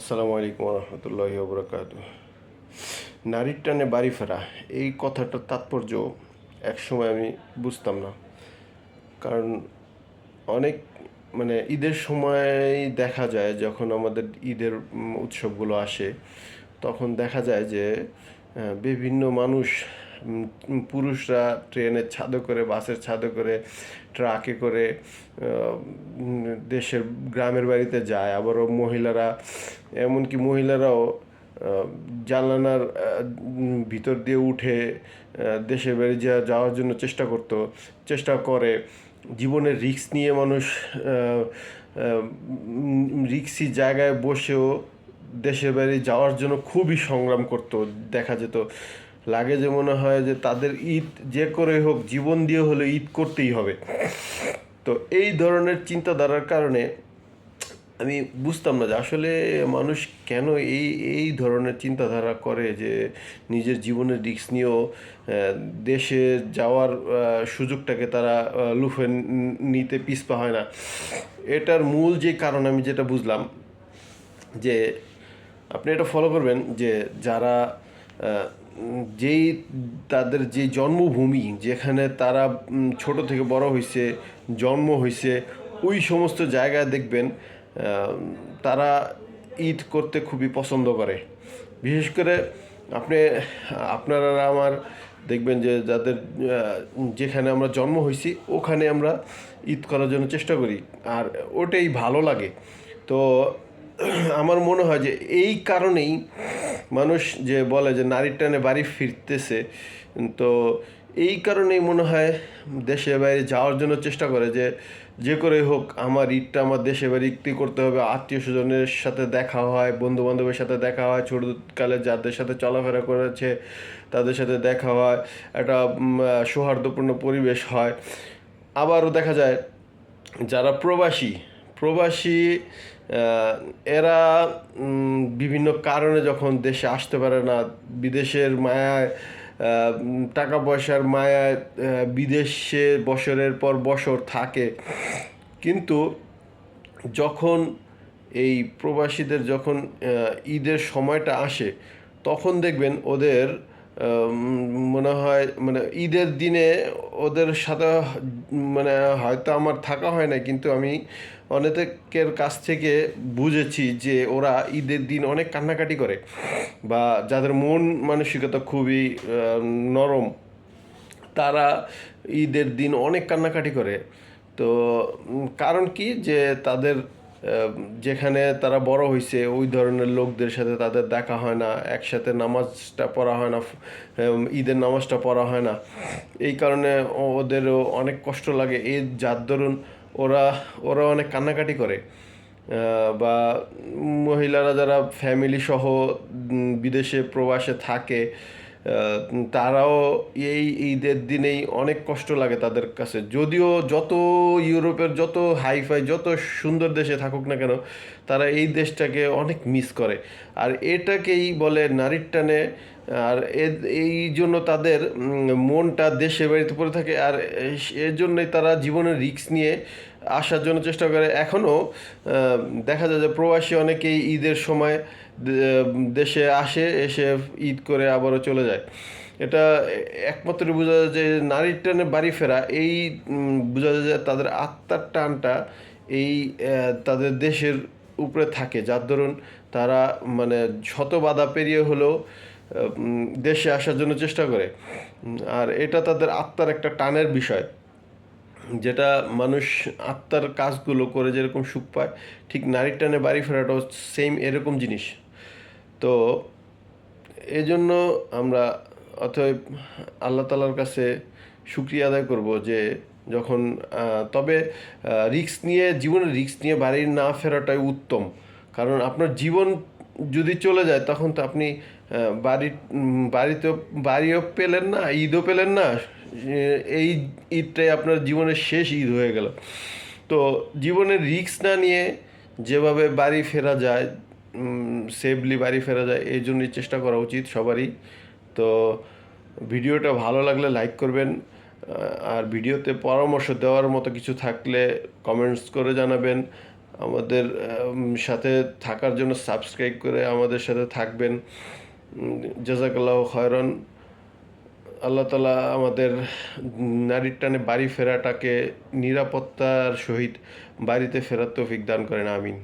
আসসালামু আলাইকুম রহমতুল্লাহ বরকাত নারীর টানে বাড়ি ফেরা, এই কথাটার তাৎপর্য একসময় আমি বুঝতাম না। কারণ অনেক মানে ঈদের সময় দেখা যায়, যখন আমাদের ঈদের উৎসবগুলো আসে, তখন দেখা যায় যে বিভিন্ন মানুষ পুরুষরা ট্রেনের ছাদে করে বাসের ছাদে করে ট্রাকে করে দেশের গ্রামের বাড়িতে যায়। আবারও মহিলারা এমনকি মহিলারাও আহ, জানালার ভিতর দিয়ে উঠে দেশের বাড়ি যাওয়ার জন্য চেষ্টা করতো চেষ্টা করে। জীবনের রিক্স নিয়ে মানুষ রিক্সি জায়গায় বসেও দেশের বাইরে যাওয়ার জন্য খুবই সংগ্রাম করতো দেখা যেত। লাগে যে মনে হয় যে তাদের ঈদ যে করে হোক, জীবন দিয়ে হলে ঈদ করতেই হবে। তো এই ধরনের চিন্তাধারার কারণে আমি বুঝতাম না যে আসলে মানুষ কেন এই এই ধরনের চিন্তাধারা করে যে নিজের জীবনের রিস্ক নিয়েও দেশে যাওয়ার সুযোগটাকে তারা লুফে নিতে পিছপা হয় না। এটার মূল যে কারণ আমি যেটা বুঝলাম যে আপনি এটা ফলো করবেন যে যারা যেই তাদের যে জন্মভূমি, যেখানে তারা ছোট থেকে বড় হয়েছে জন্ম হয়েছে ওই সমস্ত জায়গায় দেখবেন তারা ঈদ করতে খুবই পছন্দ করে। বিশেষ করে আপনি, আপনারা আমার দেখবেন যে যাদের যেখানে আমরা জন্ম হয়েছি ওখানে আমরা ঈদ করার জন্য চেষ্টা করি, আর ওটাই ভালো লাগে। তো আমার মনে হয় যে এই কারণেই মানুষ যে বলে যে নারীর টানে বাড়ি ফিরতেছে, তো এই কারণেই মনে হয় দেশে বাইরে যাওয়ার জন্য চেষ্টা করে যে যে করে হোক আমার ঈদটা আমার দেশে বাড়িতে করতে হবে, আত্মীয় স্বজনের সাথে দেখা হয় বন্ধু বান্ধবের সাথে দেখা হয় ছোটকালে যাদের সাথে চলাফেরা করেছে তাদের সাথে দেখা হয়, একটা সৌহার্দ্যপূর্ণ পরিবেশ হয়। আবারও দেখা যায় যারা প্রবাসী প্রবাসী এরা বিভিন্ন কারণে যখন দেশে আসতে পারে না, বিদেশের মায়ায় টাকা পয়সার মায়ায় বিদেশে বছরের পর বছর থাকে। কিন্তু যখন এই প্রবাসীদের যখন ঈদের সময়টা আসে, তখন দেখবেন ওদের মনে হয় মানে ঈদের দিনে ওদের সাথে মানে হয়তো আমার থাকা হয় না কিন্তু আমি অনেকের কাছ থেকে বুঝেছি যে ওরা ঈদের দিন অনেক কান্নাকাটি করে বা যাদের মন মানসিকতা খুবই নরম, তারা ঈদের দিন অনেক কান্নাকাটি করে। তো কারণ কি যে তাদের যেখানে তারা বড় হয়েছে ওই ধরনের লোকদের সাথে তাদের দেখা হয় না, একসাথে নামাজটা পড়া হয় না ঈদের নামাজটা পড়া হয় না। এই কারণে ওদেরও অনেক কষ্ট লাগে। এই যার দরুন ওরা ওরা অনেক কান্নাকাটি করে। বা মহিলারা যারা ফ্যামিলি সহ বিদেশে, প্রবাসে থাকে তারাও এই ঈদের দিনেই অনেক কষ্ট লাগে তাদের কাছে। যদিও যত ইউরোপের যত হাইফাই, যত সুন্দর দেশে থাকুক না কেন, তারা এই দেশটাকে অনেক মিস করে। আর এটাকেই বলে নারীর টানে আর এই জন্য তাদের মনটা দেশে বাড়িতে পড়ে থাকে। আর এর জন্যই তারা জীবনের রিস্ক নিয়ে আসার জন্য চেষ্টা করে। এখনও দেখা যায় যে প্রবাসী অনেকেই ঈদের সময় দেশে আসে, এসে ঈদ করে আবারও চলে যায়। এটা একমাত্র বোঝা যায় যে নারীর টানে বাড়ি ফেরা, এই বোঝা যায় যে তাদের আত্মার টানটা এই তাদের দেশের উপরে থাকে। যার দরুন তারা মানে শত বাধা পেরিয়ে হলেও দেশে আসার জন্য চেষ্টা করে। আর এটা তাদের আত্মার একটা টানের বিষয়, যেটা মানুষ আত্মার কাজগুলো করে যেরকম সুখ পায়, ঠিক নারীর টানে বাড়ি ফেরাটাও সেম এরকম জিনিস। তো এই জন্য আমরা অতএব আল্লাহ তালার কাছে শুক্রিয়া আদায় করব যে যখন তবে রিস্ক নিয়ে, জীবনের রিস্ক নিয়ে বাড়ি না ফেরাটাই উত্তম। কারণ আপনার জীবন যদি চলে যায়, তখন তো আপনি বাড়ি বাড়িতেও, বাড়িও পেলেন না, ঈদও পেলেন না এই ঈদটাই আপনার জীবনের শেষ ঈদ হয়ে গেল। তো জীবনের রিস্ক না নিয়ে যেভাবে বাড়ি ফেরা যায় সেফলি বাড়ি ফেরা যায়, এই জন্যই চেষ্টা করা উচিত সবারই। তো ভিডিওটা ভালো লাগলে লাইক করবেন আর ভিডিওতে পরামর্শ দেওয়ার মতো কিছু থাকলে কমেন্টস করে জানাবেন। আমাদের সাথে থাকার জন্য সাবস্ক্রাইব করে আমাদের সাথে থাকবেন। জাজাকাল্লাহ হয়রন আল্লাহ তালা আমাদের নারীর টানে বাড়ি ফেরাটাকে নিরাপত্তার সহিত বাড়িতে ফেরার তৌফিক দান করেন, আমিন।